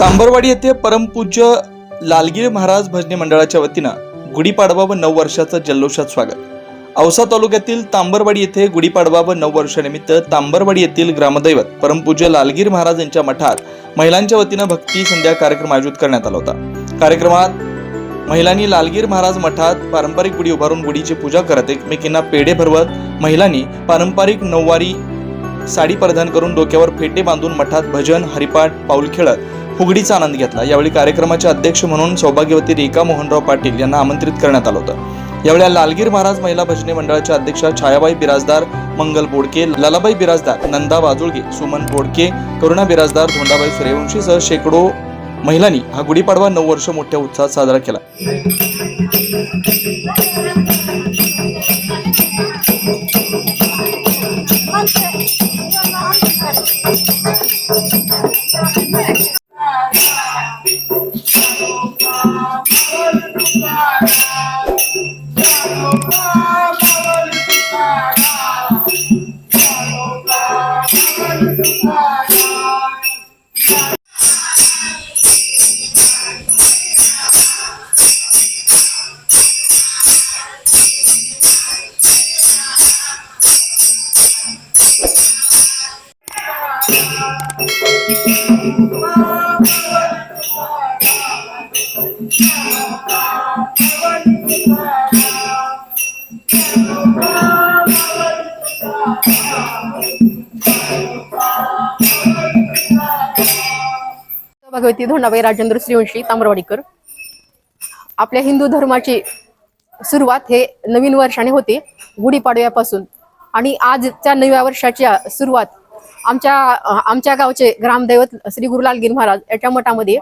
तांबरवाडी येथे परमपूज्य लालगीर महाराज भजनी मंडळाच्या वतीनं गुढीपाडवा व नऊ वर्षाचं जल्लोषात स्वागत. औसा तालुक्यातील तांबरवाडी येथे गुढीपाडवा व नऊ वर्षानिमित्त तांबरवाडी येथील ग्रामदैवत परमपूज्य लालगीर महाराज यांच्या मठात महिलांच्या वतीनं भक्ती संध्या कार्यक्रम आयोजित करण्यात आला होता. कार्यक्रमात महिलांनी लालगीर महाराज मठात पारंपरिक गुढी उभारून गुढीची पूजा करत एकमेकींना पेढे भरवत महिलांनी पारंपरिक नऊवारी साडी परिधान करून डोक्यावर फेटे बांधून मठात भजन हरिपाठ पाऊल खेळत फुगडीचा आनंद घेतला. यावेळी कार्यक्रमाचे अध्यक्ष म्हणून सौभाग्यवती रेखा मोहनराव पाटील यांना आमंत्रित करण्यात आलं होतं. यावेळी लालगीर महाराज महिला भजनी मंडळाच्या अध्यक्षा छायाबाई बिराजदार मंगल बोडके लालाबाई बिराजदार नंदा वाजुळगे सुमन बोडके करुणा बिराजदार धोंडाबाई सूर्यवंशीसह शेकडो महिलांनी हा गुढीपाडवा नऊ वर्ष मोठ्या उत्साहात साजरा केला. Thank you. भगवती धोंडाबाई राजेंद्र श्रीवंशी ताम्रवाडीकर आपल्या हिंदू धर्माची सुरुवात हे नवीन वर्षाने होते गुढीपाडव्यापासून. आणि आजच्या नव्या वर्षाच्या सुरुवात आमच्या आमच्या गावचे ग्रामदैवत श्री गुरुलाल गिर महाराज याच्या मठामध्ये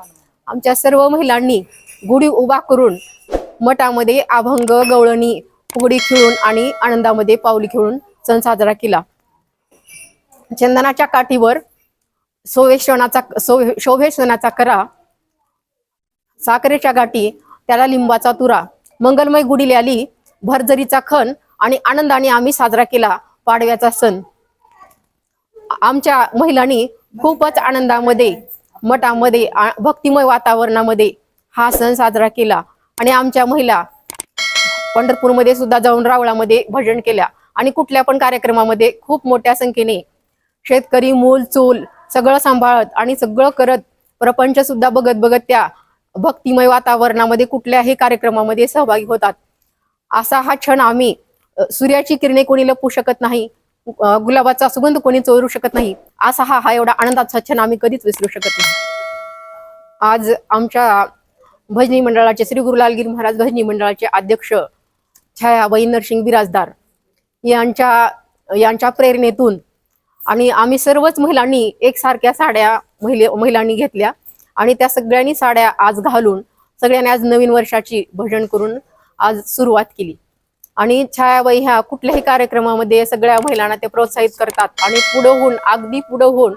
आमच्या सर्व महिलांनी गुढी उभा करून मठामध्ये अभंग गवळणी फुगडी खेळून आणि आनंदामध्ये पावली खेळून सण साजरा केला. चंदनाच्या काठीवर सोवेश्वनाचा सो- शोभेश्वनाचा करा साखरेच्या गाठी त्याला लिंबाचा तुरा मंगलमय गुढी आली भरजरीचा खण आणि आनंदाने आम्ही साजरा केला पाडव्याचा सण. आमच्या महिलांनी खूपच आनंदामध्ये मठामध्ये आ- भक्तिमय वातावरणामध्ये हा सण साजरा केला. आणि आमच्या महिला पंढरपूरमध्ये सुद्धा जाऊन रावळामध्ये भजन केल्या. आणि कुठल्या पण कार्यक्रमामध्ये खूप मोठ्या संख्येने शेतकरी मूल चूल सगळं सांभाळत आणि सगळं करत प्रपंच सुद्धा बघत बघत त्या भक्तिमय वातावरणामध्ये कुठल्याही कार्यक्रमामध्ये सहभागी होतात. असा हा क्षण आम्ही सूर्याची किरणे कोणी लपू शकत नाही गुलाबाचा सुगंध कोणी चोरू शकत नाही. असा हा हा एवढा आनंदाचा क्षण आम्ही कधीच विसरू शकत नाही. आज आमच्या भजनी मंडळाचे श्री गुरु लालगीर महाराज भजनी मंडळाचे अध्यक्ष छायाबाई नरसिंग बिराजदार यांच्या यांच्या प्रेरणेतून आणि आम्ही सर्वच महिलांनी एकसारख्या साड्या महिले महिलांनी घेतल्या आणि त्या सगळ्यांनी साड्या आज घालून सगळ्यांनी आज नवीन वर्षाची भजन करून आज सुरुवात केली. आणि छायाबाई ह्या कुठल्याही कार्यक्रमामध्ये सगळ्या महिलांना ते प्रोत्साहित करतात. आणि पुढं होऊन अगदी पुढं होऊन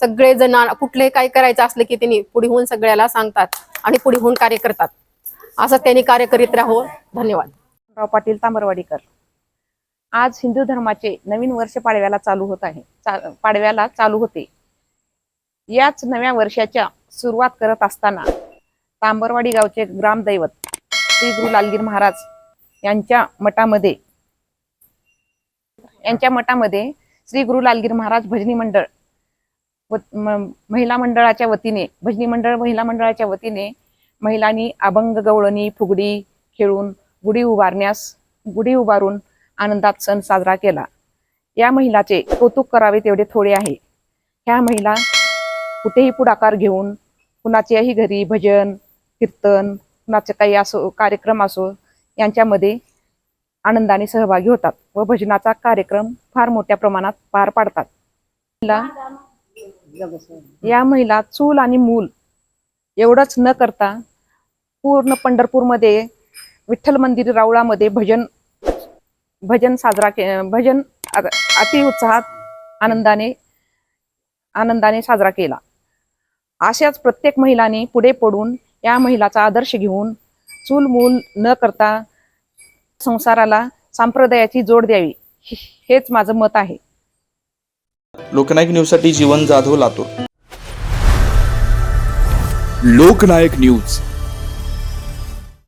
सगळे जण कुठलंही काही करायचं असलं की त्यांनी पुढे होऊन सगळ्याला सांगतात आणि पुढे होऊन कार्य करतात. असं त्यांनी कार्य करीत राहो. धन्यवाद. राव पाटील तांबरवाडीकर. आज हिंदू धर्माचे नवीन वर्ष पाडव्याला चालू होत आहे. चा- पाडव्याला चालू होते. याच नव्या वर्षाच्या सुरुवात करत असताना तांबरवाडी गावचे ग्रामदैवत श्री गुरु लालगीर महाराज यांच्या मठामध्ये यांच्या मठामध्ये श्री गुरु लालगीर महाराज भजनी मंडळ व महिला मंडळाच्या वतीने भजनी मंडळ महिला मंडळाच्या वतीने महिलांनी अभंग गवळणी फुगडी खेळून गुढी उभारण्यास गुढी उभारून आनंदात सण साजरा केला. या महिलाचे कौतुक करावे तेवढे थोडे आहे. ह्या महिला कुठेही पुढाकार घेऊन कुणाच्याही घरी भजन कीर्तन कुणाचे काही असो कार्यक्रम असो यांच्यामध्ये आनंदाने सहभागी होतात व भजनाचा कार्यक्रम फार मोठ्या प्रमाणात पार पाडतात. या महिला चूल आणि मूल एवढंच न करता पूर्ण पंढरपूरमध्ये विठ्ठल मंदिर रावळामध्ये भजन भजन साजरा के भजन अति उत्साहात आनंदाने आनंदाने साजरा केला. अशाच प्रत्येक महिलांनी पुढे पडून या महिलाचा आदर्श घेऊन चूल मूल न करता संसाराला संप्रदायाची जोड द्यावी. हेच माझं मत आहे. लोकनायक न्यूजसाठी जीवन जाधव लातूर. लोकनायक न्यूज.